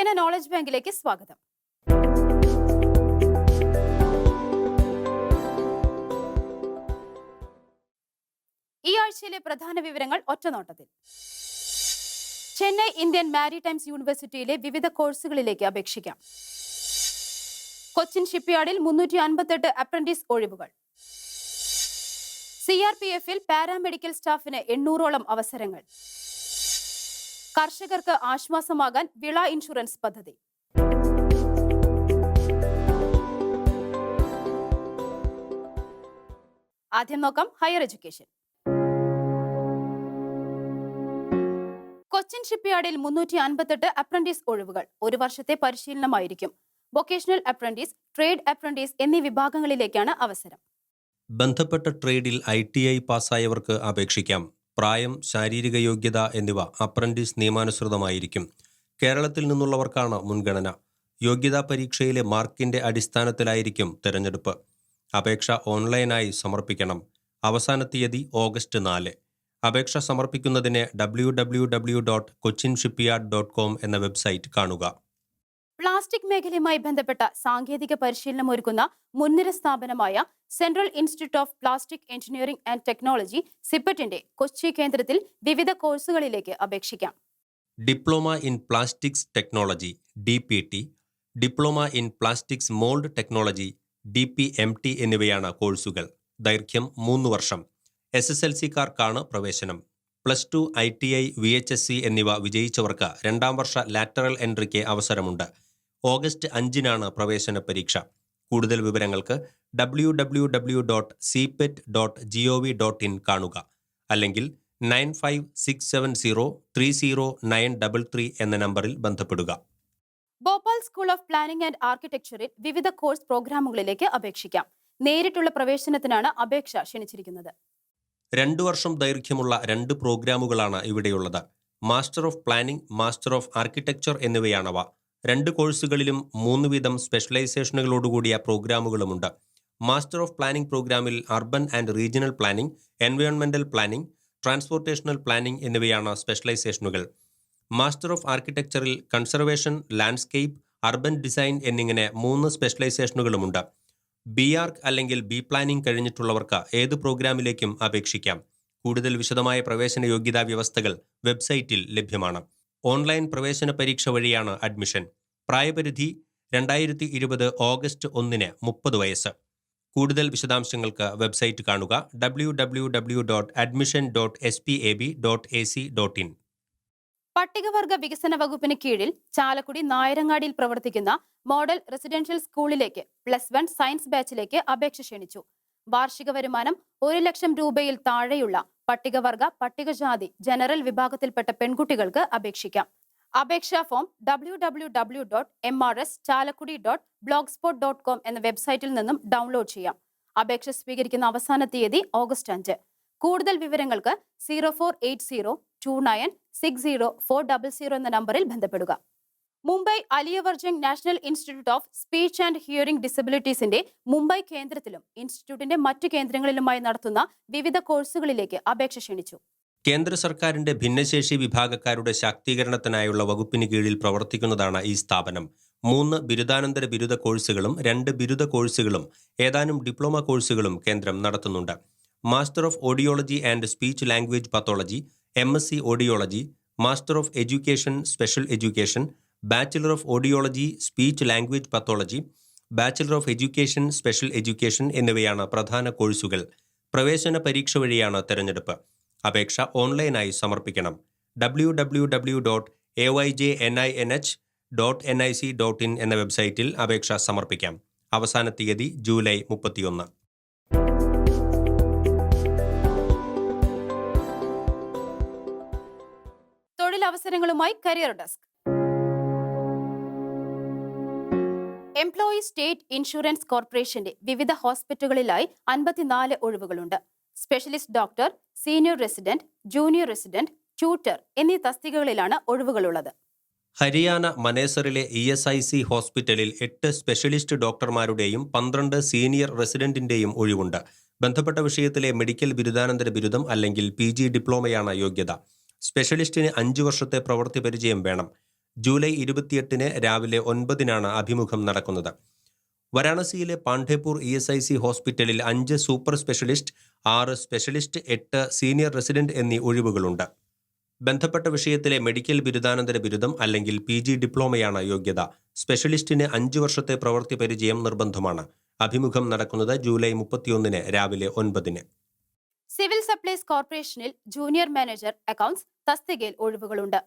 നമസ്കാരം നോളജ് ബാങ്കിലേക്ക് സ്വാഗതം. ഈ ആഴ്ചയിലെ പ്രധാന വിവരങ്ങൾ ഒറ്റനോട്ടത്തിൽ ചെന്നൈ ഇന്ത്യൻ മാരിടൈംസ് യൂണിവേഴ്സിറ്റിയിലെ വിവിധ കോഴ്സുകളിലേക്ക് അപേക്ഷിക്കാം. കൊച്ചിൻ ഷിപ്പ്യാർഡിൽ മുന്നൂറ്റി അൻപത്തെട്ട് അപ്രന്റീസ് ഒഴിവുകൾ സി ആർ പി എഫിൽ പാരാമെഡിക്കൽ സ്റ്റാഫിന് എണ്ണൂറോളം അവസരങ്ങൾ. കർഷകർക്ക് ആശ്വാസമാകാൻ വിള ഇൻഷുറൻസ് പദ്ധതി. ആദ്യം നോക്കാം ഹയർ എഡ്യൂക്കേഷൻ. കൊച്ചിൻ ഷിപ്പ്യാർഡിൽ മുന്നൂറ്റി അൻപത്തെട്ട് അപ്രന്റീസ് ഒഴിവുകൾ. ഒരു വർഷത്തെ പരിശീലനമായിരിക്കും. വൊക്കേഷണൽ അപ്രന്റീസ് ട്രേഡ് അപ്രന്റീസ് എന്നീ വിഭാഗങ്ങളിലേക്കാണ് അവസരം. ബന്ധപ്പെട്ട ട്രേഡിൽ ഐ ടി ഐ പാസ്സായവർക്ക് അപേക്ഷിക്കാം. പ്രായം ശാരീരിക യോഗ്യത എന്നിവ അപ്രന്റീസ് നിയമാനുസൃതമായിരിക്കും. കേരളത്തിൽ നിന്നുള്ളവർക്കാണ് മുൻഗണന. യോഗ്യതാ പരീക്ഷയിലെ മാർക്കിന്റെ അടിസ്ഥാനത്തിലായിരിക്കും തിരഞ്ഞെടുപ്പ്. അപേക്ഷ ഓൺലൈനായി സമർപ്പിക്കണം. അവസാന തീയതി ഓഗസ്റ്റ് നാല്. അപേക്ഷ സമർപ്പിക്കുന്നതിന് W W W dot Cochin dot com എന്ന വെബ്സൈറ്റ് കാണുക. പ്ലാസ്റ്റിക് മേഖലയുമായി ബന്ധപ്പെട്ട സാങ്കേതിക പരിശീലനം ഒരുക്കുന്ന മുൻനിര സ്ഥാപനമായ central institute of plastic engineering and technology സിപ്പറ്റിന്റെ Kochi കേന്ദ്രത്തിൽ വിവിധ കോഴ്സുകളിലേക്ക് അപേക്ഷിക്കാം. Diploma in plastics technology D P T diploma in plastics mould technology D P M T എന്നിവയാണ് കോഴ്സുകൾ. ദൈർഘ്യം മൂന്ന് വർഷം. എസ് എസ് എൽ സിക്കാർക്കാണ് പ്രവേശനം. Plus two I T I V H S C എന്നിവ വിജയിച്ചവർക്ക് രണ്ടാം വർഷ ലാറ്ററൽ എൻട്രിക്ക് അവസരമുണ്ട്. ഓഗസ്റ്റ് അഞ്ചിനാണ് പ്രവേശന പരീക്ഷ. കൂടുതൽ വിവരങ്ങൾക്ക് W W W dot CIPET dot G O V dot in കാണുക. അല്ലെങ്കിൽ nine five six seven zero three zero nine double three എന്ന നമ്പറിൽ ബന്ധപ്പെടുക. Bhopal school of planning and ആർക്കിടെക്ചറിൽ വിവിധ കോഴ്സ് പ്രോഗ്രാമുകളിലേക്ക് അപേക്ഷിക്കാം. നേരിട്ടുള്ള പ്രവേശനത്തിനാണ് അപേക്ഷ ക്ഷണിച്ചിരിക്കുന്നത്. രണ്ടു വർഷം ദൈർഘ്യമുള്ള രണ്ട് പ്രോഗ്രാമുകളാണ് ഇവിടെയുള്ളത്. Master of planning master of architecture എന്നിവയാണവ. രണ്ട് കോഴ്സുകളിലും മൂന്ന് വീതം സ്പെഷ്യലൈസേഷനുകളോടുകൂടിയ പ്രോഗ്രാമുകളുമുണ്ട്. മാസ്റ്റർ ഓഫ് പ്ലാനിംഗ് പ്രോഗ്രാമിൽ അർബൻ ആൻഡ് റീജിയണൽ പ്ലാനിംഗ് എൻവയോൺമെന്റൽ പ്ലാനിംഗ് ട്രാൻസ്പോർട്ടേഷണൽ പ്ലാനിംഗ് എന്നിവയാണ് സ്പെഷ്യലൈസേഷനുകൾ. മാസ്റ്റർ ഓഫ് ആർക്കിടെക്ചറിൽ കൺസർവേഷൻ ലാൻഡ്സ്കേപ്പ് അർബൻ ഡിസൈൻ എന്നിങ്ങനെ മൂന്ന് സ്പെഷ്യലൈസേഷനുകളുമുണ്ട്. ബി ആർക്ക് അല്ലെങ്കിൽ ബി പ്ലാനിംഗ് കഴിഞ്ഞിട്ടുള്ളവർക്ക് ഏത് പ്രോഗ്രാമിലേക്കും അപേക്ഷിക്കാം. കൂടുതൽ വിശദമായ പ്രവേശന യോഗ്യതാ വ്യവസ്ഥകൾ വെബ്സൈറ്റിൽ ലഭ്യമാണ്. ഓൺലൈൻ പ്രവേശന പരീക്ഷ വഴിയാണ് അഡ്മിഷൻ. പ്രായപരിധി രണ്ടായിരത്തി ഇരുപത് ഓഗസ്റ്റ് ഒന്നിന് മുപ്പത് വയസ്സ്. കൂടുതൽ വിശദാംശങ്ങൾക്ക് വെബ്സൈറ്റ് കാണുക W W W dot admission dot S P A B dot A C dot in പട്ടികവർഗ വികസന വകുപ്പിന് കീഴിൽ ചാലക്കുടി നായരങ്ങാടിയിൽ പ്രവർത്തിക്കുന്ന മോഡൽ റെസിഡൻഷ്യൽ സ്കൂളിലേക്ക് പ്ലസ് വൺ സയൻസ് ബാച്ചിലേക്ക് അപേക്ഷ ക്ഷണിച്ചു. വാർഷിക വരുമാനം ഒരു ലക്ഷം രൂപയിൽ താഴെയുള്ള പട്ടികവർഗ പട്ടികജാതി ജനറൽ വിഭാഗത്തിൽപ്പെട്ട പെൺകുട്ടികൾക്ക് അപേക്ഷിക്കാം. അപേക്ഷാ form W W W dot M R S Chalakudy dot blogspot dot com എന്ന വെബ്സൈറ്റിൽ നിന്നും ഡൗൺലോഡ് ചെയ്യാം. അപേക്ഷ സ്വീകരിക്കുന്ന അവസാന തീയതി ഓഗസ്റ്റ് അഞ്ച്. കൂടുതൽ വിവരങ്ങൾക്ക് zero four eight zero two nine six zero four double zero എന്ന നമ്പറിൽ ബന്ധപ്പെടുക. Mumbai Ali Yavar Jung national institute of speech and hearing ഡിസബിലിറ്റീസിന്റെ Mumbai കേന്ദ്രത്തിലും ഇൻസ്റ്റിറ്റ്യൂട്ടിന്റെ മറ്റ് കേന്ദ്രങ്ങളിലുമായി നടത്തുന്ന വിവിധ കോഴ്സുകളിലേക്ക് അപേക്ഷ ക്ഷണിച്ചു. കേന്ദ്ര സർക്കാരിന്റെ ഭിന്നശേഷി വിഭാഗക്കാരുടെ ശാക്തീകരണത്തിനായുള്ള വകുപ്പിന് കീഴിൽ പ്രവർത്തിക്കുന്നതാണ് ഈ സ്ഥാപനം. മൂന്ന് ബിരുദാനന്തര ബിരുദ കോഴ്സുകളും രണ്ട് ബിരുദ കോഴ്സുകളും ഏതാനും ഡിപ്ലോമ കോഴ്സുകളും കേന്ദ്രം നടത്തുന്നുണ്ട്. Master of audiology and speech language pathology M S C audiology master of education special education bachelor of audiology speech language pathology bachelor of education special education എന്നിവയാണ് പ്രധാന കോഴ്സുകൾ. പ്രവേശന പരീക്ഷ വഴിയാണ് തെരഞ്ഞെടുപ്പ്. അപേക്ഷ ഓൺലൈനായി സമർപ്പിക്കണം. W W W dot A Y J N I N H dot N I C dot in എന്ന വെബ്സൈറ്റിൽ അപേക്ഷ സമർപ്പിക്കാം. അവസാന തീയതി ജൂലൈ മുപ്പത്തിയൊന്ന്. തൊഴിലവസരങ്ങളുമായി career desk employee state insurance കോർപ്പറേഷന്റെ വിവിധ ഹോസ്പിറ്റലുകളിലായി അൻപത്തിനാല് ഒഴിവുകളുണ്ട്. Specialist doctor senior resident junior resident tutor എന്നീ തസ്തികകളിലാണ് ഒഴിവുകളുള്ളത്. ഹരിയാന മനേസറിലെ ഇ എസ് ഐ സി ഹോസ്പിറ്റലിൽ എട്ട് സ്പെഷ്യലിസ്റ്റ് ഡോക്ടർമാരുടെയും പന്ത്രണ്ട് സീനിയർ റെസിഡന്റിന്റെയും ഒഴിവുണ്ട്. ബന്ധപ്പെട്ട വിഷയത്തിലെ മെഡിക്കൽ ബിരുദാനന്തര ബിരുദം അല്ലെങ്കിൽ പി ഡിപ്ലോമയാണ് യോഗ്യത. സ്പെഷ്യലിസ്റ്റിന് അഞ്ചു വർഷത്തെ പ്രവൃത്തി പരിചയം വേണം. ജൂലൈ ഇരുപത്തിയെട്ടിന് രാവിലെ ഒൻപതിനാണ് അഭിമുഖം നടക്കുന്നത്. വരാണസിയിലെ Pandeypur E S I C ഹോസ്പിറ്റലിൽ അഞ്ച് സൂപ്പർ സ്പെഷ്യലിസ്റ്റ് ആറ് സ്പെഷ്യലിസ്റ്റ് എട്ട് സീനിയർ റെസിഡന്റ് എന്നീ ഒഴിവുകളുണ്ട്. ബന്ധപ്പെട്ട വിഷയത്തിലെ മെഡിക്കൽ ബിരുദാനന്തര ബിരുദം അല്ലെങ്കിൽ പി ജി ഡിപ്ലോമയാണ് യോഗ്യത. സ്പെഷ്യലിസ്റ്റിന് അഞ്ച് വർഷത്തെ പ്രവൃത്തി പരിചയം നിർബന്ധമാണ്. അഭിമുഖം നടക്കുന്നത് ജൂലൈ മുപ്പത്തിയൊന്നിന് രാവിലെ ഒൻപതിന്. സിവിൽ സപ്ലൈസ് കോർപ്പറേഷനിൽ ജൂനിയർ മാനേജർ അക്കൗണ്ട്സ് തസ്തികയിൽ ഒഴിവുകളുണ്ട്.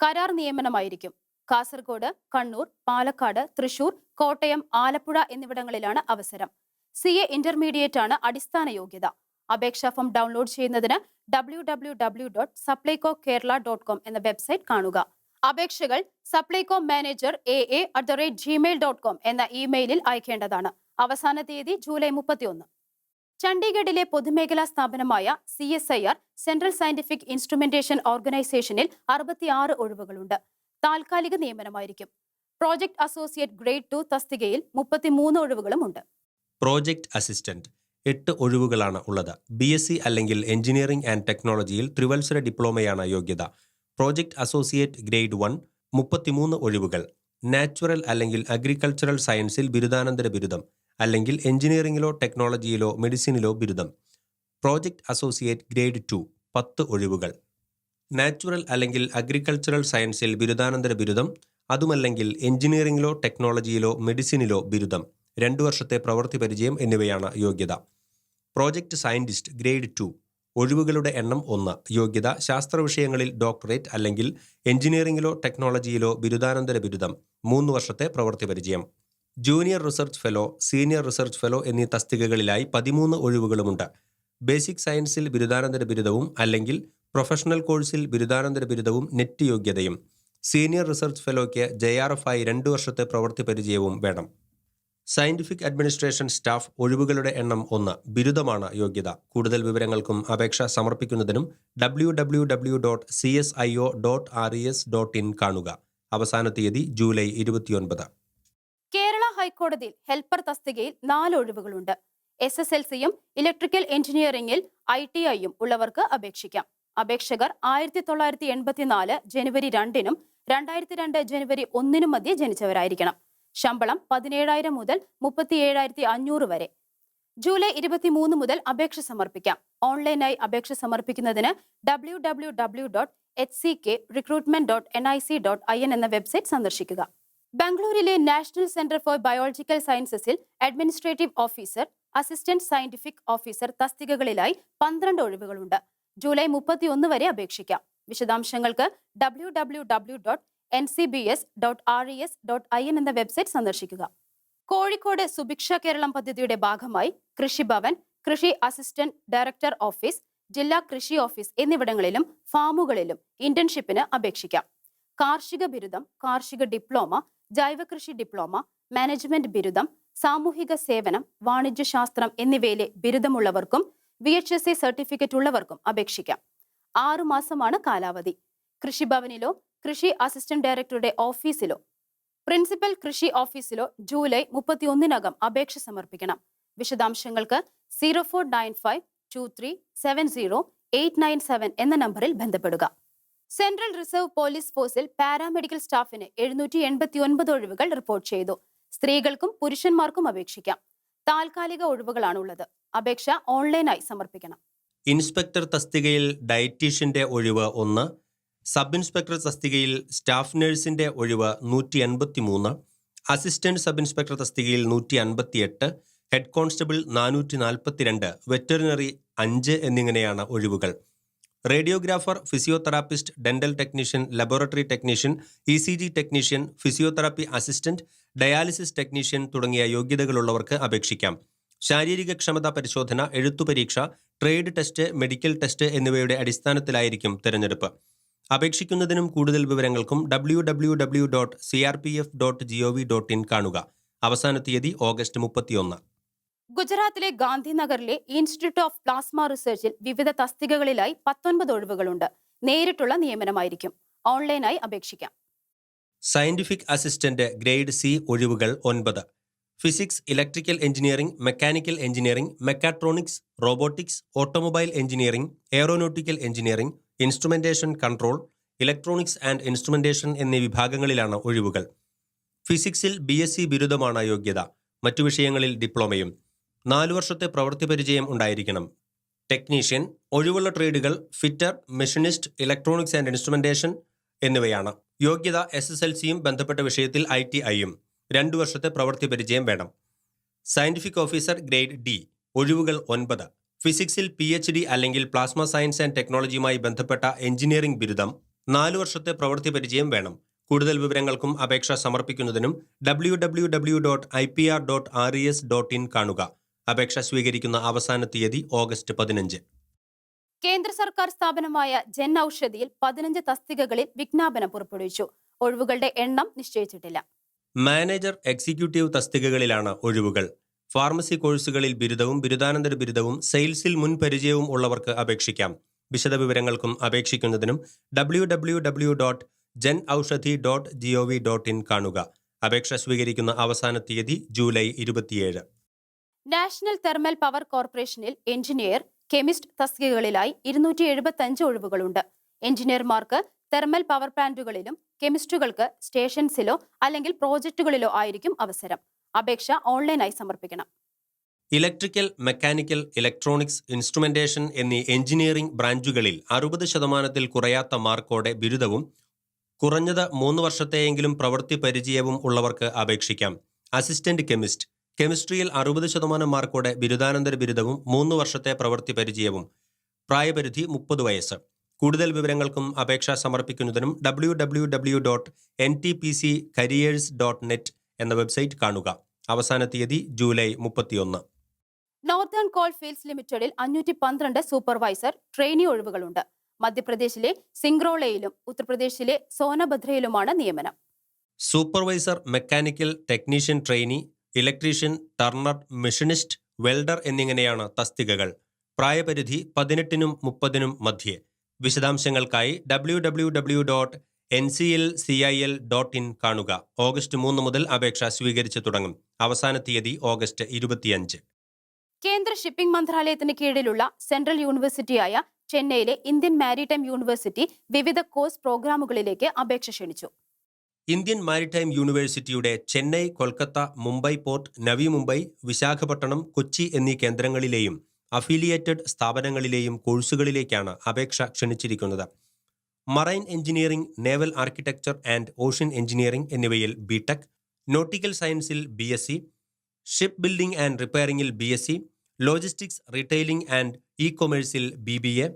കരാർ നിയമനമായിരിക്കും. കാസർഗോഡ് കണ്ണൂർ പാലക്കാട് തൃശൂർ കോട്ടയം ആലപ്പുഴ എന്നിവിടങ്ങളിലാണ് അവസരം. സി എ ഇന്റർമീഡിയറ്റ് ആണ് അടിസ്ഥാന യോഗ്യത. അപേക്ഷാ ഫോം ഡൗൺലോഡ് ചെയ്യുന്നതിന് W W W dot Supplyco Kerala dot com എന്ന വെബ്സൈറ്റ് കാണുക. അപേക്ഷകൾ Supplyco manager A A at the rate Gmail dot com എന്ന ഇമെയിലിൽ അയക്കേണ്ടതാണ്. അവസാന തീയതി ജൂലൈ മുപ്പത്തിയൊന്ന്. ചണ്ഡീഗഡിലെ പൊതുമേഖലാ സ്ഥാപനമായ C S I R central scientific instrumentation ഓർഗനൈസേഷനിൽ അറുപത്തിയാറ് ഒഴിവുകളുണ്ട്. താൽക്കാലിക നിയമനമായിരിക്കും. പ്രോജക്ട് അസോസിയേറ്റ് ഗ്രേഡ് ടു തസ്തികയിൽ മുപ്പത്തിമൂന്ന് ഒഴിവുകളും ഉണ്ട് പ്രോജക്ട് അസിസ്റ്റന്റ് എട്ട് ഒഴിവുകളാണ് ഉള്ളത്. ബി എസ് സി അല്ലെങ്കിൽ എഞ്ചിനീയറിംഗ് ആൻഡ് ടെക്നോളജിയിൽ ത്രിവത്സര ഡിപ്ലോമയാണ് യോഗ്യത. പ്രോജക്ട് അസോസിയേറ്റ് ഗ്രേഡ് വൺ മുപ്പത്തിമൂന്ന് ഒഴിവുകൾ. നാച്ചുറൽ അല്ലെങ്കിൽ അഗ്രികൾച്ചറൽ സയൻസിൽ ബിരുദാനന്തര ബിരുദം. അല്ലെങ്കിൽ എഞ്ചിനീയറിംഗിലോ ടെക്നോളജിയിലോ മെഡിസിനിലോ ബിരുദം. പ്രോജക്റ്റ് അസോസിയേറ്റ് ഗ്രേഡ് ടു പത്ത് ഒഴിവുകൾ. നാച്ചുറൽ അല്ലെങ്കിൽ അഗ്രികൾച്ചറൽ സയൻസിൽ ബിരുദാനന്തര ബിരുദം അതുമല്ലെങ്കിൽ എഞ്ചിനീയറിംഗിലോ ടെക്നോളജിയിലോ മെഡിസിനിലോ ബിരുദം. രണ്ടു വർഷത്തെ പ്രവൃത്തി പരിചയം എന്നിവയാണ് യോഗ്യത. പ്രോജക്റ്റ് സയന്റിസ്റ്റ് ഗ്രേഡ് ടു ഒഴിവുകളുടെ എണ്ണം ഒന്ന്. യോഗ്യത ശാസ്ത്ര വിഷയങ്ങളിൽ ഡോക്ടറേറ്റ് അല്ലെങ്കിൽ എഞ്ചിനീയറിംഗിലോ ടെക്നോളജിയിലോ ബിരുദാനന്തര ബിരുദം. മൂന്ന് വർഷത്തെ പ്രവൃത്തി പരിചയം. Junior research fellow senior research fellow എന്നീ തസ്തികകളിലായി പതിമൂന്ന് ഒഴിവുകളുമുണ്ട്. ബേസിക് സയൻസിൽ ബിരുദാനന്തര ബിരുദവും അല്ലെങ്കിൽ പ്രൊഫഷണൽ കോഴ്സിൽ ബിരുദാനന്തര ബിരുദവും നെറ്റ് യോഗ്യതയും. സീനിയർ റിസർച്ച് ഫെലോയ്ക്ക് ജെ ആർ എഫ് ആയി രണ്ട് വർഷത്തെ പ്രവൃത്തി പരിചയവും വേണം. സയന്റിഫിക് അഡ്മിനിസ്ട്രേഷൻ സ്റ്റാഫ് ഒഴിവുകളുടെ എണ്ണം ഒന്ന് ബിരുദമാണ് യോഗ്യത. കൂടുതൽ വിവരങ്ങൾക്കും അപേക്ഷ സമർപ്പിക്കുന്നതിനും W W W dot C S I O dot R E S dot in കാണുക. അവസാന തീയതി ജൂലൈ ഇരുപത്തിയൊൻപത്. ഹൈക്കോടതിയിൽ ഹെൽപ്പർ തസ്തികയിൽ നാല് ഒഴിവുകളുണ്ട്. എസ് എസ് എൽ സിയും ഇലക്ട്രിക്കൽ എഞ്ചിനീയറിംഗിൽ ഐ ടി ഐയും ഉള്ളവർക്ക് അപേക്ഷിക്കാം. അപേക്ഷകർ ആയിരത്തി തൊള്ളായിരത്തി എൺപത്തിനാല് ജനുവരി രണ്ടിനും രണ്ടായിരത്തി രണ്ട് ജനുവരി ഒന്നിനും മധ്യേ ജനിച്ചവരായിരിക്കണം. ശമ്പളം പതിനേഴായിരം മുതൽ മുപ്പത്തി ഏഴായിരത്തി അഞ്ഞൂറ് വരെ. ജൂലൈ ഇരുപത്തിമൂന്ന് മുതൽ അപേക്ഷ സമർപ്പിക്കാം. ഓൺലൈനായി അപേക്ഷ സമർപ്പിക്കുന്നതിന് W W W dot H C K recruitment dot N I C dot I N എന്ന വെബ്സൈറ്റ് സന്ദർശിക്കുക. ബംഗളൂരിലെ national centre for biological സയൻസസിൽ administrative officer assistant scientific officer തസ്തികകളിലായി പന്ത്രണ്ട് ഒഴിവുകളുണ്ട്. ജൂലൈ മുപ്പത്തിയൊന്ന് വരെ അപേക്ഷിക്കാം. വിശദാംശങ്ങൾക്ക് W W W dot N C B S dot R E S dot I N എന്ന website സന്ദർശിക്കുക. കോഴിക്കോട് സുഭിക്ഷ കേരളം പദ്ധതിയുടെ ഭാഗമായി കൃഷിഭവൻ കൃഷി അസിസ്റ്റന്റ് ഡയറക്ടർ ഓഫീസ് ജില്ലാ കൃഷി ഓഫീസ് എന്നിവിടങ്ങളിലും ഫാമുകളിലും ഇന്റേൺഷിപ്പിന് അപേക്ഷിക്കാം. കാർഷിക ബിരുദം കാർഷിക ഡിപ്ലോമ ജൈവകൃഷി ഡിപ്ലോമ മാനേജ്മെന്റ് ബിരുദം സാമൂഹിക സേവനം വാണിജ്യശാസ്ത്രം എന്നിവയിലെ ബിരുദമുള്ളവർക്കും V H S A certificate ഉള്ളവർക്കും അപേക്ഷിക്കാം. ആറു മാസമാണ് കാലാവധി. കൃഷിഭവനിലോ കൃഷി അസിസ്റ്റന്റ് ഡയറക്ടറുടെ ഓഫീസിലോ പ്രിൻസിപ്പൽ കൃഷി ഓഫീസിലോ ജൂലൈ മുപ്പത്തിയൊന്നിനകം അപേക്ഷ സമർപ്പിക്കണം. വിശദാംശങ്ങൾക്ക് zero four nine five two three seven zero eight nine seven എന്ന നമ്പറിൽ ബന്ധപ്പെടുക. സെൻട്രൽ റിസർവ് പോലീസ് ഫോഴ്സിൽ പാരാമെഡിക്കൽ സ്റ്റാഫിന് എഴുന്നൂറ്റി എൺപത്തി ഒൻപത് ഒഴിവുകൾ റിപ്പോർട്ട് ചെയ്തു. സ്ത്രീകൾക്കും പുരുഷന്മാർക്കും അപേക്ഷിക്കാം. താൽക്കാലിക ഒഴിവുകളാണുള്ളത്. അപേക്ഷ ഓൺലൈനായി സമർപ്പിക്കണം. ഇൻസ്പെക്ടർ തസ്തികയിൽ ഡയറ്റീഷ്യന്റെ ഒഴിവ് ഒന്ന്. സബ് ഇൻസ്പെക്ടർ തസ്തികയിൽ സ്റ്റാഫ് നഴ്സിന്റെ ഒഴിവ് നൂറ്റി എൺപത്തി മൂന്ന് അസിസ്റ്റന്റ് സബ് ഇൻസ്പെക്ടർ തസ്തികയിൽ നൂറ്റി അൻപത്തി എട്ട് ഹെഡ് കോൺസ്റ്റബിൾ നാനൂറ്റി നാൽപ്പത്തിരണ്ട് വെറ്ററിനറി അഞ്ച് എന്നിങ്ങനെയാണ് ഒഴിവുകൾ. Radiographer physiotherapist dental technician laboratory technician E C G technician physiotherapy assistant dialysis technician തുടങ്ങിയ യോഗ്യതകളുള്ളവർക്ക് അപേക്ഷിക്കാം. ശാരീരിക ക്ഷമതാ പരിശോധന എഴുത്തു പരീക്ഷ ട്രേഡ് ടെസ്റ്റ് മെഡിക്കൽ ടെസ്റ്റ് എന്നിവയുടെ അടിസ്ഥാനത്തിലായിരിക്കും തിരഞ്ഞെടുപ്പ്. അപേക്ഷിക്കുന്നതിനും കൂടുതൽ വിവരങ്ങൾക്കും W W W dot C R P F dot G O V dot in കാണുക. അവസാന തീയതി ഓഗസ്റ്റ് മുപ്പത്തിയൊന്ന്. ഗുജറാത്തിലെ ഗാന്ധിനഗറിലെ ഇൻസ്റ്റിറ്റ്യൂട്ട് ഓഫ് പ്ലാസ്മ റിസർച്ചിൽ വിവിധ തസ്തികകളിലായി പത്തൊൻപത് ഒഴിവുകളുണ്ട്. നേരിട്ടുള്ള നിയമനമായിരിക്കും. ഓൺലൈനായി അപേക്ഷിക്കാം. സയന്റിഫിക് അസിസ്റ്റന്റ് ഗ്രേഡ് സി ഒഴിവുകൾ ഒൻപത്. Physics electrical engineering mechanical engineering mechatronics robotics automobile engineering aeronautical engineering instrumentation control electronics and instrumentation എന്നീ വിഭാഗങ്ങളിലാണ് ഒഴിവുകൾ. ഫിസിക്സിൽ ബി എസ് സി ബിരുദമാണ് യോഗ്യത. മറ്റു വിഷയങ്ങളിൽ ഡിപ്ലോമയും. നാലു വർഷത്തെ പ്രവൃത്തി പരിചയം ഉണ്ടായിരിക്കണം. ടെക്നീഷ്യൻ ഒഴിവുള്ള ട്രേഡുകൾ fitter machinist electronics and instrumentation എന്നിവയാണ്. യോഗ്യത എസ് എസ് എൽ സിയും ബന്ധപ്പെട്ട വിഷയത്തിൽ ഐ ടി ഐയും രണ്ടു വർഷത്തെ പ്രവൃത്തി പരിചയം വേണം. സയന്റിഫിക് ഓഫീസർ ഗ്രേഡ് ഡി ഒഴിവുകൾ ഒൻപത്. ഫിസിക്സിൽ പി എച്ച് ഡി അല്ലെങ്കിൽ പ്ലാസ്മ സയൻസ് ആൻഡ് ടെക്നോളജിയുമായി ബന്ധപ്പെട്ട എഞ്ചിനീയറിംഗ് ബിരുദം. നാലു വർഷത്തെ പ്രവൃത്തി പരിചയം വേണം. കൂടുതൽ വിവരങ്ങൾക്കും അപേക്ഷ സമർപ്പിക്കുന്നതിനും W W W dot I P R dot R E S dot in കാണുക. അപേക്ഷ സ്വീകരിക്കുന്ന അവസാന തീയതി ഓഗസ്റ്റ് പതിനഞ്ച്. കേന്ദ്ര സർക്കാർ സ്ഥാപനമായ ജൻ ഔഷധിയിൽ പതിനഞ്ച് തസ്തികകളിൽ വിജ്ഞാപനം പുറപ്പെടുവിച്ചു. ഒഴിവുകളുടെ എണ്ണം നിശ്ചയിച്ചിട്ടില്ല. മാനേജർ എക്സിക്യൂട്ടീവ് തസ്തികകളിലാണ് ഒഴിവുകൾ. ഫാർമസി കോഴ്സുകളിൽ ബിരുദവും ബിരുദാനന്തര ബിരുദവും സെയിൽസിൽ മുൻ പരിചയവും ഉള്ളവർക്ക് അപേക്ഷിക്കാം. വിശദവിവരങ്ങൾക്കും അപേക്ഷിക്കുന്നതിനും W W W dot Jan Aushadhi dot G O V dot in കാണുക. അപേക്ഷ സ്വീകരിക്കുന്ന അവസാന തീയതി ജൂലൈ ഇരുപത്തിയേഴ്. നാഷണൽ തെർമൽ പവർ കോർപ്പറേഷനിൽ എഞ്ചിനീയർ കെമിസ്റ്റ് തസ്തികകളിലായി ഇരുന്നൂറ്റി എഴുപത്തി അഞ്ച് ഒഴിവുകളുണ്ട്. എഞ്ചിനീയർമാർക്ക് തെർമൽ പവർ പ്ലാന്റുകളിലും കെമിസ്റ്റുകൾക്ക് സ്റ്റേഷൻസിലോ അല്ലെങ്കിൽ പ്രോജക്റ്റുകളിലോ ആയിരിക്കും അവസരം. അപേക്ഷ ഓൺലൈനായി സമർപ്പിക്കണം. ഇലക്ട്രിക്കൽ മെക്കാനിക്കൽ ഇലക്ട്രോണിക്സ് ഇൻസ്ട്രുമെന്റേഷൻ എന്നീ എഞ്ചിനീയറിംഗ് ബ്രാഞ്ചുകളിൽ അറുപത് ശതമാനത്തിൽ കുറയാത്ത മാർക്കോടെ ബിരുദവും കുറഞ്ഞത് മൂന്ന് വർഷത്തെയെങ്കിലും പ്രവൃത്തി പരിചയവും ഉള്ളവർക്ക് അപേക്ഷിക്കാം. അസിസ്റ്റന്റ് കെമിസ്റ്റ് കെമിസ്ട്രിയിൽ അറുപത് ശതമാനം മാർക്കോടെ ബിരുദാനന്തര ബിരുദവും മൂന്ന് വർഷത്തെ പ്രവൃത്തി പരിചയവും. പ്രായപരിധി മുപ്പത് വയസ്സ്. കൂടുതൽ വിവരങ്ങൾക്കും അപേക്ഷ സമർപ്പിക്കുന്നതിനും W W W dot N T P C careers dot net എന്ന വെബ്സൈറ്റ് കാണുക. അവസാന തീയതി ജൂലൈ മുപ്പത്തിയൊന്ന്. നോർത്തേൺ കോൾ ഫീൽഡ്സ് ലിമിറ്റഡിൽ അഞ്ഞൂറ്റി പന്ത്രണ്ട് സൂപ്പർവൈസർ ട്രെയിനി ഒഴിവുകളുണ്ട്. മധ്യപ്രദേശിലെ സിംഗ്രോളയിലും ഉത്തർപ്രദേശിലെ സോനഭദ്രയിലുമാണ് നിയമനം. Supervisor mechanical technician trainee electrician turner machinist welder എന്നിങ്ങനെയാണ് തസ്തികകൾ. പ്രായപരിധി പതിനെട്ടിനും മുപ്പതിനും മധ്യേ. വിശദാംശങ്ങൾക്കായി W W W dot N C L C I L dot in കാണുക. ഓഗസ്റ്റ് മൂന്ന് മുതൽ അപേക്ഷ സ്വീകരിച്ചു തുടങ്ങും. അവസാന തീയതി ഓഗസ്റ്റ് ഇരുപത്തിയഞ്ച്. കേന്ദ്ര ഷിപ്പിംഗ് മന്ത്രാലയത്തിന് കീഴിലുള്ള സെൻട്രൽ യൂണിവേഴ്സിറ്റിയായ ചെന്നൈയിലെ ഇന്ത്യൻ മാരിടൈം യൂണിവേഴ്സിറ്റി വിവിധ കോഴ്സ് പ്രോഗ്രാമുകളിലേക്ക് അപേക്ഷ ക്ഷണിച്ചു. ഇന്ത്യൻ മാരിടൈം യൂണിവേഴ്സിറ്റിയുടെ ചെന്നൈ കൊൽക്കത്ത മുംബൈ പോർട്ട് നവി മുംബൈ വിശാഖപട്ടണം കൊച്ചി എന്നീ കേന്ദ്രങ്ങളിലെയും അഫിലിയേറ്റഡ് സ്ഥാപനങ്ങളിലെയും കോഴ്സുകളിലേക്കാണ് അപേക്ഷ ക്ഷണിച്ചിരിക്കുന്നത്. Marine engineering naval architecture and ocean engineering എന്നിവയിൽ ബിടെക് നോട്ടിക്കൽ സയൻസിൽ B S C shipbuilding and റിപ്പയറിംഗിൽ B S C logistics retailing and E കൊമേഴ്സിൽ B B A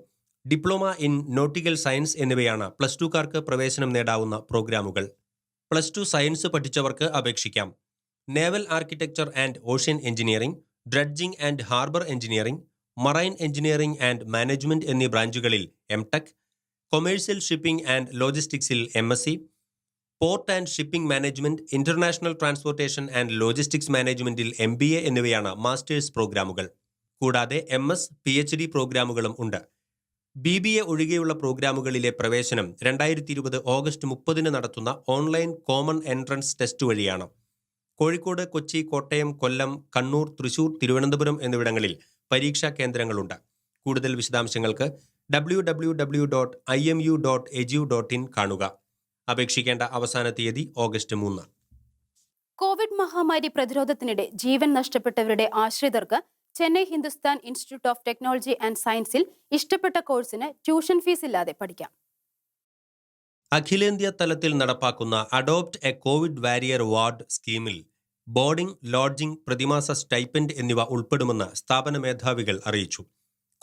diploma in nautical science എന്നിവയാണ് plus ടുക്കാർക്ക് പ്രവേശനം നേടാവുന്ന പ്രോഗ്രാമുകൾ. പ്ലസ് ടു സയൻസ് പഠിച്ചവർക്ക് അപേക്ഷിക്കാം. Naval architecture and ocean engineering dredging and harbour engineering marine engineering and management എന്നീ ബ്രാഞ്ചുകളിൽ M tech commercial shipping and ലോജിസ്റ്റിക്സിൽ M S C port and shipping management international transportation and logistics മാനേജ്മെന്റിൽ M B A എന്നിവയാണ് masters പ്രോഗ്രാമുകൾ. കൂടാതെ M S P H D പ്രോഗ്രാമുകളും ഉണ്ട്. B B A ഒഴികെയുള്ള പ്രോഗ്രാമുകളിലെ പ്രവേശനം രണ്ടായിരത്തി ഇരുപത് ഓഗസ്റ്റ് മുപ്പതിന് നടത്തുന്ന ഓൺലൈൻ കോമൺ എൻട്രൻസ് ടെസ്റ്റ് വഴിയാണ്. കോഴിക്കോട് കൊച്ചി കോട്ടയം കൊല്ലം കണ്ണൂർ തൃശൂർ തിരുവനന്തപുരം എന്നിവിടങ്ങളിൽ പരീക്ഷാ കേന്ദ്രങ്ങളുണ്ട്. കൂടുതൽ വിശദാംശങ്ങൾക്ക് W W W dot I M U dot edu dot in കാണുക. അപേക്ഷിക്കേണ്ട അവസാന തീയതി ഓഗസ്റ്റ് മൂന്ന്. കോവിഡ് മഹാമാരി പ്രതിരോധത്തിനിടെ ജീവൻ നഷ്ടപ്പെട്ടവരുടെ ആശ്രിതർക്ക് Chennai Hindustan institute of technology and സയൻസിൽ ഇഷ്ടപ്പെട്ട കോഴ്സിന് ട്യൂഷൻ ഫീസ് ഇല്ലാതെ പഠിക്കാം. അഖിലേന്ത്യാ തലത്തിൽ നടപ്പാക്കുന്ന adopt a Covid warrior ward സ്കീമിൽ ബോർഡിംഗ് ലോഡ്ജിംഗ് പ്രതിമാസ സ്റ്റൈപ്പൻഡ് എന്നിവ ഉൾപ്പെടുമെന്ന് സ്ഥാപന മേധാവികൾ അറിയിച്ചു.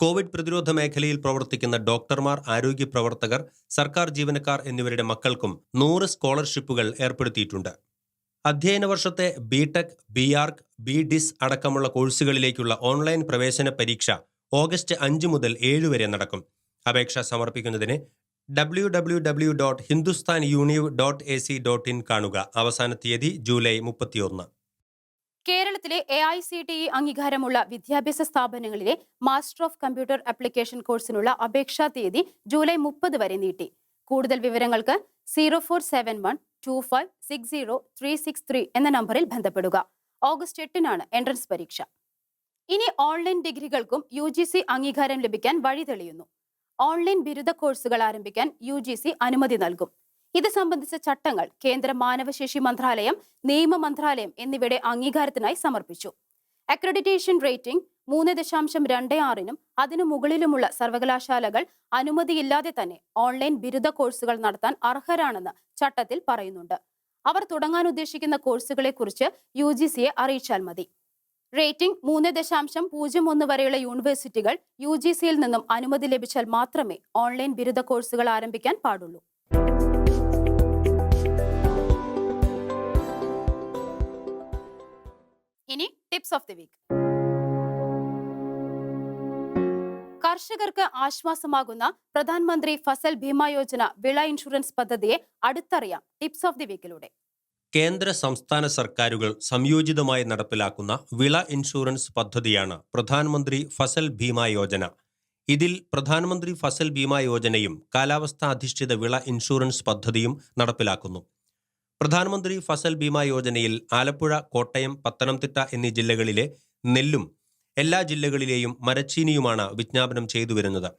കോവിഡ് പ്രതിരോധ മേഖലയിൽ പ്രവർത്തിക്കുന്ന ഡോക്ടർമാർ ആരോഗ്യ പ്രവർത്തകർ സർക്കാർ ജീവനക്കാർ എന്നിവരുടെ മക്കൾക്കും നൂറ് സ്കോളർഷിപ്പുകൾ ഏർപ്പെടുത്തിയിട്ടുണ്ട്. അധ്യയന വർഷത്തെ B tech B arch B des അടക്കമുള്ള കോഴ്സുകളിലേക്കുള്ള ഓൺലൈൻ പ്രവേശന പരീക്ഷ ഓഗസ്റ്റ് അഞ്ച് മുതൽ ഏഴ് വരെ നടക്കും. അപേക്ഷ സമർപ്പിക്കുന്നതിന് W W W dot Hindustan univ dot A C dot in കാണുക. അവസാന തീയതി ജൂലൈ മുപ്പത്തിയൊന്ന്. കേരളത്തിലെ A I C T E അംഗീകാരമുള്ള വിദ്യാഭ്യാസ സ്ഥാപനങ്ങളിലെ മാസ്റ്റർ ഓഫ് കമ്പ്യൂട്ടർ ആപ്ലിക്കേഷൻ കോഴ്സിനുള്ള അപേക്ഷാ തീയതി ജൂലൈ മുപ്പത് വരെ നീട്ടി. കൂടുതൽ വിവരങ്ങൾക്ക് zero four seven one two five six zero three six three എന്ന നമ്പറിൽ ബന്ധപ്പെടുക. ഓഗസ്റ്റ് എട്ടിനാണ് എൻട്രൻസ് പരീക്ഷ. ഇനി ഓൺലൈൻ ഡിഗ്രികൾക്കും യു ജി സി അംഗീകാരം ലഭിക്കാൻ വഴി തെളിയുന്നു. ഓൺലൈൻ ബിരുദ കോഴ്സുകൾ ആരംഭിക്കാൻ യു ജി സി അനുമതി നൽകും. ഇത് സംബന്ധിച്ച ചട്ടങ്ങൾ കേന്ദ്ര മാനവശേഷി മന്ത്രാലയം നിയമ മന്ത്രാലയം എന്നിവയുടെ അംഗീകാരത്തിനായി സമർപ്പിച്ചു. അക്രഡിറ്റേഷൻ റേറ്റിംഗ് മൂന്ന് ദശാംശം രണ്ട് ആറിനും അതിനു മുകളിലുമുള്ള സർവകലാശാലകൾ അനുമതിയില്ലാതെ തന്നെ ഓൺലൈൻ ബിരുദ കോഴ്സുകൾ നടത്താൻ അർഹരാണെന്ന് ചട്ടത്തിൽ പറയുന്നുണ്ട്. അവർ തുടങ്ങാൻ ഉദ്ദേശിക്കുന്ന കോഴ്സുകളെക്കുറിച്ച് യു ജി സിയെ അറിയിച്ചാൽ മതി. റേറ്റിംഗ് മൂന്ന് ദശാംശം പൂജ്യം ഒന്ന് വരെയുള്ള യൂണിവേഴ്സിറ്റികൾ യു ജി സിയിൽ നിന്നും അനുമതി ലഭിച്ചാൽ മാത്രമേ ഓൺലൈൻ ബിരുദ കോഴ്സുകൾ ആരംഭിക്കാൻ പാടുള്ളൂ. ഇനി ടിപ്സ് ഓഫ് ദി വീക്ക്. കർഷകർക്ക് ആശ്വാസമാകുന്ന പ്രധാനമന്ത്രി ഫസൽ ഭീമ യോജന വിള ഇൻഷുറൻസ് പദ്ധതിയെ അടുത്തറിയാം. ടിപ്സ് ഓഫ് ദി വീക്കിലൂടെ. കേന്ദ്ര സംസ്ഥാന സർക്കാരുകൾ സംയോജിതമായി നടപ്പിലാക്കുന്ന വിള ഇൻഷുറൻസ് പദ്ധതിയാണ് പ്രധാനമന്ത്രി ഫസൽ ഭീമ യോജന. ഇതിൽ പ്രധാനമന്ത്രി ഫസൽ ഭീമ യോജനയും കാലാവസ്ഥാ അധിഷ്ഠിത വിള ഇൻഷുറൻസ് പദ്ധതിയും നടപ്പിലാക്കുന്നു. പ്രധാനമന്ത്രി ഫസൽ ഭീമ യോജനയിൽ ആലപ്പുഴ കോട്ടയം പത്തനംതിട്ട എന്നീ ജില്ലകളിലെ നെല്ലും എല്ലാ ജില്ലകളിലെയും മരച്ചീനിയുമാണ് വിജ്ഞാപനം ചെയ്തു വരുന്നത്.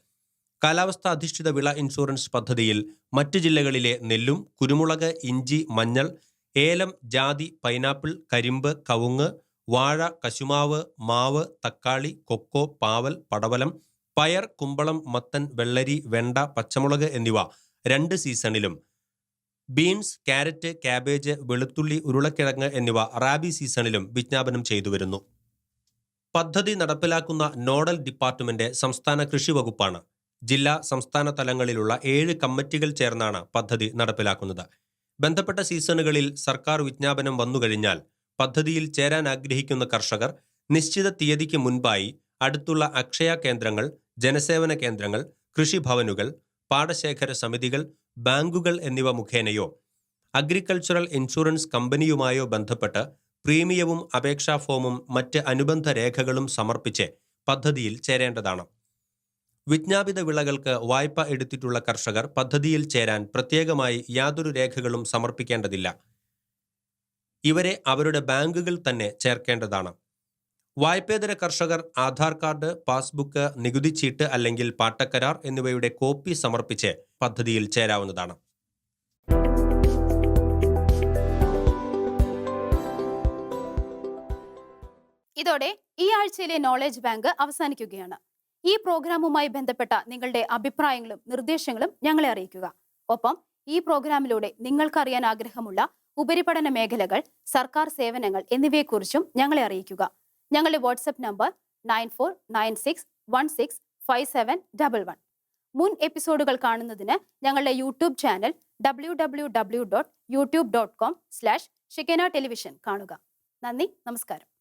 കാലാവസ്ഥാ അധിഷ്ഠിത വിള ഇൻഷുറൻസ് പദ്ധതിയിൽ മറ്റ് ജില്ലകളിലെ നെല്ലും കുരുമുളക് ഇഞ്ചി മഞ്ഞൾ ഏലം ജാതി പൈനാപ്പിൾ കരിമ്പ് കവുങ്ങ് വാഴ കശുമാവ് മാവ് തക്കാളി കൊക്കോ പാവൽ പടവലം പയർ കുമ്പളം മത്തൻ വെള്ളരി വെണ്ട പച്ചമുളക് എന്നിവ രണ്ട് സീസണിലും. ബീൻസ് ക്യാരറ്റ് കാബേജ് വെളുത്തുള്ളി ഉരുളക്കിഴങ്ങ് എന്നിവ റാബി സീസണിലും വിജ്ഞാപനം ചെയ്തു വരുന്നു. പദ്ധതി നടപ്പിലാക്കുന്ന നോഡൽ ഡിപ്പാർട്ട്മെന്റ് സംസ്ഥാന കൃഷി വകുപ്പാണ്. ജില്ലാ സംസ്ഥാന തലങ്ങളിലുള്ള ഏഴ് കമ്മിറ്റികൾ ചേർന്നാണ് പദ്ധതി നടപ്പിലാക്കുന്നത്. ബന്ധപ്പെട്ട സീസണുകളിൽ സർക്കാർ വിജ്ഞാപനം വന്നുകഴിഞ്ഞാൽ പദ്ധതിയിൽ ചേരാൻ ആഗ്രഹിക്കുന്ന കർഷകർ നിശ്ചിത തീയതിക്ക് മുൻപായി അടുത്തുള്ള അക്ഷയ കേന്ദ്രങ്ങൾ ജനസേവന കേന്ദ്രങ്ങൾ കൃഷിഭവനുകൾ പാടശേഖര സമിതികൾ ബാങ്കുകൾ എന്നിവ മുഖേനയോ അഗ്രികൾച്ചറൽ ഇൻഷുറൻസ് കമ്പനിയുമായോ ബന്ധപ്പെട്ട് പ്രീമിയവും അപേക്ഷാ ഫോമും മറ്റ് അനുബന്ധ രേഖകളും സമർപ്പിച്ച് പദ്ധതിയിൽ ചേരേണ്ടതാണ്. വിജ്ഞാപിത വിളകൾക്ക് വായ്പ എടുത്തിട്ടുള്ള കർഷകർ പദ്ധതിയിൽ ചേരാൻ പ്രത്യേകമായി യാതൊരു രേഖകളും സമർപ്പിക്കേണ്ടതില്ല. ഇവരെ അവരുടെ ബാങ്കുകൾ തന്നെ ചേർക്കേണ്ടതാണ്. വായ്പേതര കർഷകർ ആധാർ കാർഡ് പാസ്ബുക്ക് നികുതി ചീട്ട് അല്ലെങ്കിൽ പാട്ടക്കരാർ എന്നിവയുടെ കോപ്പി സമർപ്പിച്ച് പദ്ധതിയിൽ ചേരാവുന്നതാണ്. ഇതോടെ ഈ ആഴ്ചയിലെ നോളേജ് ബാങ്ക് അവസാനിക്കുകയാണ്. ഈ പ്രോഗ്രാമുമായി ബന്ധപ്പെട്ട നിങ്ങളുടെ അഭിപ്രായങ്ങളും നിർദ്ദേശങ്ങളും ഞങ്ങളെ അറിയിക്കുക. ഒപ്പം ഈ പ്രോഗ്രാമിലൂടെ നിങ്ങൾക്കറിയാൻ ആഗ്രഹമുള്ള ഉപരിപഠന മേഖലകൾ സർക്കാർ സേവനങ്ങൾ എന്നിവയെക്കുറിച്ചും ഞങ്ങളെ അറിയിക്കുക. ഞങ്ങളുടെ WhatsApp number nine four nine six one six five seven double one മുൻ എപ്പിസോഡുകൾ കാണുന്നതിന് ഞങ്ങളുടെ YouTube channel W W W dot YouTube dot com slash ഷിക്കന television കാണുക. നന്ദി നമസ്കാരം.